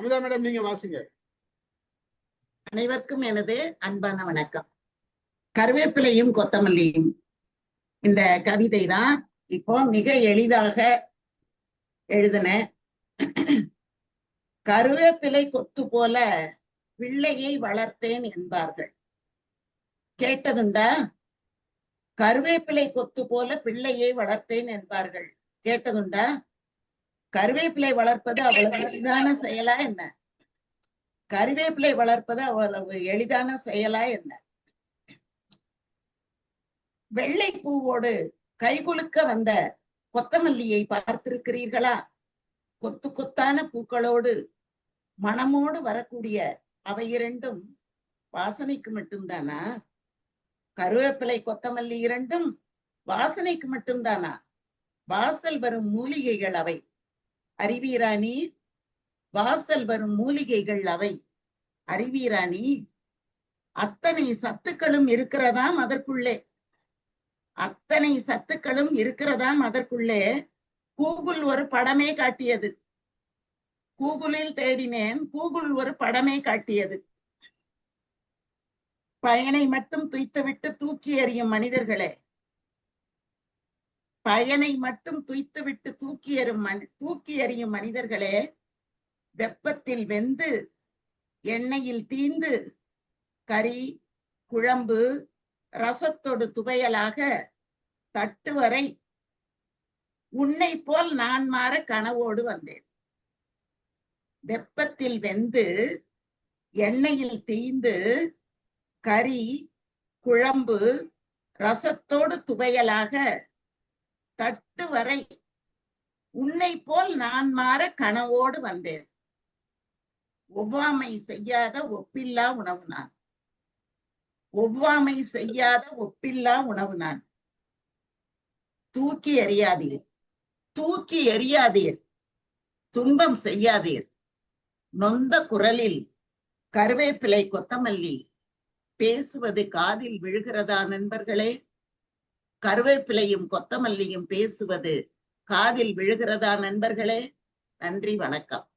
Amudha madam நீங்க வாசிங்க. அனைவருக்கும் எனது அன்பான வணக்கம். கருவேப்பிலையும் கொத்தமல்லியும் இந்த கவிதை தான் இப்போ மிக எளிதாக எழுதின கருவேப்பிலை கொத்து போல பிள்ளையை வளர்த்தேன் என்பார்கள். கேட்டதுண்டா? கருவேப்பிலை கொத்து போல பிள்ளையை வளர்த்தேன் என்பார்கள். கேட்டதுண்டா? கருவேப்பிலை வளர்ப்பது அவ்வளவு எளிதான செயலா என்ன? கருவேப்பிலை வளர்ப்பது அவ்வளவு எளிதான செயலா என்ன? வெள்ளை பூவோடு கைகுலுக்க வந்த கொத்தமல்லியை பார்த்திருக்கிறீர்களா? கொத்து கொத்தான பூக்களோடு மனமோடு வரக்கூடிய அவை இரண்டும் வாசனைக்கு மட்டும்தானா? கருவேப்பிலை கொத்தமல்லி இரண்டும் வாசனைக்கு மட்டும்தானா? வாசல் வரும் மூலிகைகள் அவை. அறிவீரா நீ வாசல் வரும் மூலிகைகள் அவை. அறிவீரா நீ அத்தனை சத்துக்களும் இருக்கிறதாம் அதற்குள்ளே. அத்தனை சத்துக்களும் இருக்கிறதாம் அதற்குள்ளே. கூகுள் ஒரு படமே காட்டியது. கூகுளில் தேடினேன் கூகுள் ஒரு படமே காட்டியது. பயனை மட்டும் துய்த்துவிட்டு தூக்கி எறியும் மனிதர்களே பயனை மட்டும் துய்த்துவிட்டு தூக்கி எறும் மனி தூக்கி எறியும் மனிதர்களே வெப்பத்தில் வெந்து எண்ணெயில் தீந்து கறி குழம்பு ரசத்தோடு துவையலாக தட்டு வரை உன்னை போல் நான் மாற கனவோடு வந்தேன். வெப்பத்தில் வெந்து எண்ணெயில் தீந்து கறி குழம்பு ரசத்தோடு துவையலாக தட்டு வரை உன்னை போல் நான் மாற கனவோடு வந்தேன். ஒவ்வாமை செய்யாத ஒப்பில்லா உணவு நான். ஒவ்வாமை செய்யாத ஒப்பில்லா உணவு நான். தூக்கி எறியாதீர். தூக்கி எறியாதீர். துன்பம் செய்யாதீர். நொந்த குரலில் கருவேப்பிலை கொத்தமல்லி பேசுவது காதில் விழுகிறதா நண்பர்களே? கருவேப்பிலையும் கொத்தமல்லியும் பேசுவது காதில் விழுகிறதா நண்பர்களே? நன்றி வணக்கம்.